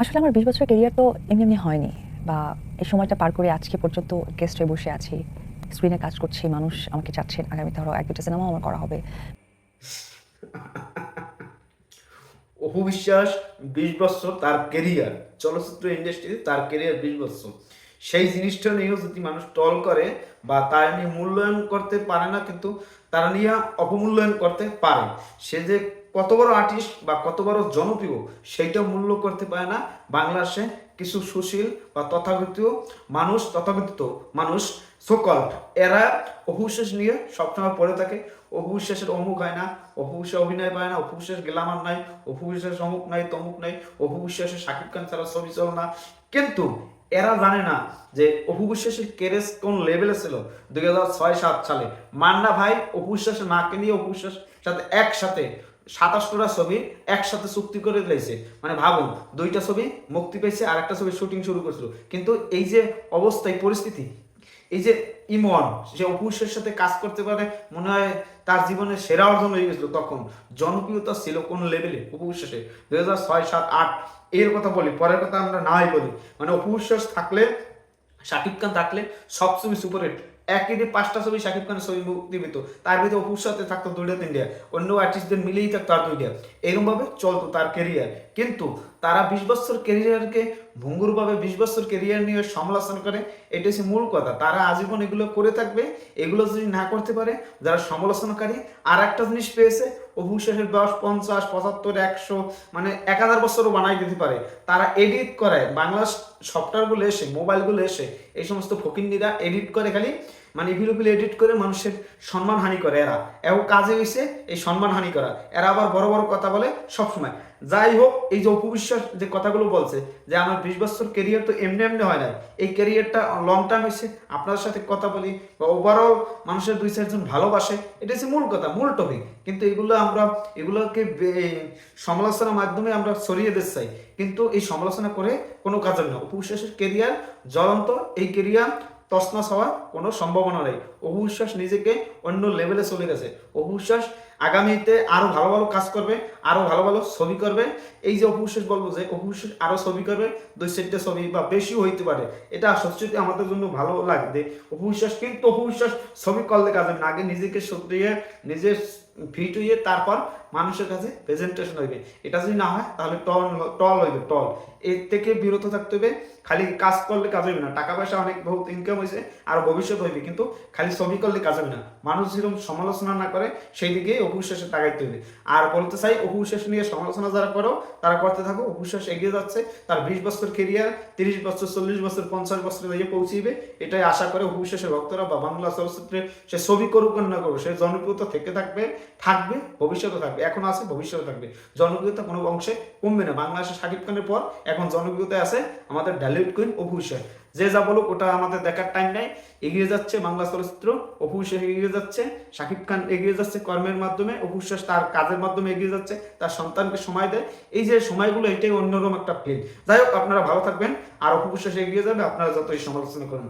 আসলে আমার বিশ বছরের কেরিয়ার তো এমনি এমনি হয়নি বা এই সময়টা পার করে আজকে পর্যন্ত গেস্ট হয়ে বসে আছি। স্ক্রিনে কাজ করছি, মানুষ আমাকে চাচ্ছেন। আগামীতে ধরো এক দুটো সিনেমাও আমার করা হবে। অপু বিশ্বাস বিশ বছর তার কেরিয়ার চলচ্চিত্র ইন্ডাস্ট্রিতে তার কেরিয়ার বিশ বছর। সেই জিনিসটা নিয়েও যদি মানুষ টল করে বা তার নিয়ে মূল্যায়ন করতে পারে না, কিন্তু তারা নিয়ে অপমূল্যায়ন করতে পারে। সে যে কত বড় আর্টিস্ট বা কত বড় জনপ্রিয় সেইটা মূল্য করতে পারে না। বাংলাদেশে কিছু সুশীল বা তথাকথিত মানুষ তথাকথিত মানুষ সকল এরা অহুশ্বাস নিয়ে সবসময় পড়ে থাকে। অহুশ্বাসের অমুক হয় না অহুশ্বাস অভিনয় পায় না অহুশ্বাস গ্লামার নাই অহুশ্বাস অমুক নাই, তমুক নাই অহুশ্বাসের শাকিব খান ছাড়া ছবি চল না। কিন্তু এরা জানে না যে অপু বিশ্বাসের কেরেস কোন লেভেলে ছিল দুই হাজার ছয় সাত সালে। মান্না ভাই অপু বিশ্বাসের মাকে নিয়ে অপু সাথে একসাথে সাতাশটা ছবি একসাথে চুক্তি করে দিয়েছে। মানে ভাবুন, দুইটা ছবি মুক্তি পেয়েছে আর একটা ছবি শুটিং শুরু করছিল। কিন্তু এই যে অবস্থায় পরিস্থিতি, এই যে ইমন, সে অপুষ্যের সাথে কাজ করতে পারে, মনে হয় তার জীবনের সেরা অর্জন হয়ে গেছিল তখন। জনপ্রিয়তা ছিল কোন লেভেলে অপুশ্বাসে দুই হাজার ছয়, সাত, আট, এর কথা বলি, পরের কথা আমরা নাই বলি। মানে অপুশ্বাস থাকলে, শাকিব খান থাকলে সব ছবি সুপার হিট একই পাঁচটা ছবি শাকিব খানের ছবি মুক্তি পেত তার ভিতরে অপুর সাথে থাকতো দুইটা, তিনটা। অন্য আর্টিস্টদের মিলেই থাকতো আর দুইটা। এরকম ভাবে চলতো তার কেরিয়ার কিন্তু তারা বিশ বছর কেরিয়ারকে ভঙ্গুরভাবে বিশ বছর কেরিয়ার নিয়ে সমালোচনা করে এটা হচ্ছে মূল কথা। তারা আজীবন এগুলো করে থাকবে। এগুলো যদি না করতে পারে, যারা সমালোচনাকারী আর একটা জিনিস পেয়েছে অভিশ্বাসের দশ, পঞ্চাশ, পঁচাত্তর, একশো মানে এক হাজার বছরও বানাই দিতে পারে। তারা এডিট করে, বাংলা সফটওয়্যারগুলো এসে মোবাইলগুলো এসে, এই সমস্ত ফকিন্দিরা এডিট করে খালি মানে ভিডিওগুলো এডিট করে মানুষের সম্মান হানি করে এরা। এবং কাজে হয়েছে এই সম্মান হানি করা। এরা আবার বড় বড় কথা বলে সবসময়। যাই হোক, এই যে অপবিশ্বাস যে কথাগুলো বলছে, যে আমার বিশ বছর কেরিয়ার তো এমনি এমনি হয় না এই কেরিয়ারটা লং টার্ম হয়েছে আপনার সাথে কথা বলি বা ওভারঅল মানুষের দুই চারজন ভালোবাসে, এটা হচ্ছে মূল কথা, মূল টপিক কিন্তু এগুলো আমরা, এগুলোকে সমালোচনার মাধ্যমে আমরা সরিয়ে দিতে চাই। কিন্তু এই সমালোচনা করে কোনো কাজের না। অপবিশ্বাসের কেরিয়ার জ্বলন্ত, এই কেরিয়ার তসনস হওয়ার কোনো সম্ভাবনা নেই। অবিশ্বাস নিজেকে অন্য লেভেলে চলে গেছে। অবিশ্বাস আগামীতে আরও ভালো ভালো কাজ করবে, আরও ভালো ভালো ছবি করবে। এই যে অপবিশ্বাস বলব যে অপবিশ্বাস আরও ছবি করবে দুই চারটে ছবি বা বেশিও হইতে পারে। এটা সত্যি আমাদের জন্য ভালো লাগবে অপবিশ্বাস কিন্তু অপবিশ্বাস ছবি করলে কাজ হবে না, আগে নিজেকে সত্যিয়ে নিজের ফিট হইয়ে তারপর মানুষের কাছে প্রেজেন্টেশন হইবে। এটা যদি না হয়, তাহলে টল টল হইবে টল এর থেকে বিরত থাকতে হবে খালি কাজ করলে কাজ হইবে না। টাকা পয়সা অনেক বহুত ইনকাম হয়েছে আর ভবিষ্যৎ হইবে, কিন্তু খালি ছবি করলে কাজ হবে না। মানুষ যেরকম সমালোচনা না করে, সেই দিকে অপুশ্বাসে তাকাইতে হবে। আর বলতে চাই অপুশ্বাস নিয়ে সমালোচনা যারা করো, তারা করতে থাকো অপুশ্বাস এগিয়ে যাচ্ছে। তার বিশ বছর কেরিয়ার তিরিশ বছর, চল্লিশ বছর, পঞ্চাশ বছরে গিয়ে পৌঁছিবে। এটাই আশা করে অপুশ্বাসের ভক্তরা বা বাংলা চলচ্চিত্রে সে ছবি করুক না করুক, সে জনপ্রিয়তা থেকে থাকবে থাকবে, ভবিষ্যতে থাকবে, এখন আছে, ভবিষ্যতে থাকবে। জনপ্রিয়তা কোনো অংশে কমবে না। বাংলাদেশে শাকিব খানের পর এখন জনপ্রিয়তায় আছে আমাদের ডালিউড কুইন অপু বিশ্বাস যে যা বলুক, ওটা আমাদের দেখার টাইম নাই। এগিয়ে যাচ্ছে বাংলা চলচ্চিত্র, অপু বিশ্বাস এগিয়ে যাচ্ছে, শাকিব খান এগিয়ে যাচ্ছে কর্মের মাধ্যমে, অপু বিশ্বাস তার কাজের মাধ্যমে এগিয়ে যাচ্ছে, তার সন্তানকে সময় দেয়। এই যে সময়গুলো, এটাই অন্যরকম একটা ফিল যাই হোক, আপনারা ভালো থাকবেন, আর অপু বিশ্বাস এগিয়ে যাবে, আপনারা যতই সমালোচনা করুন।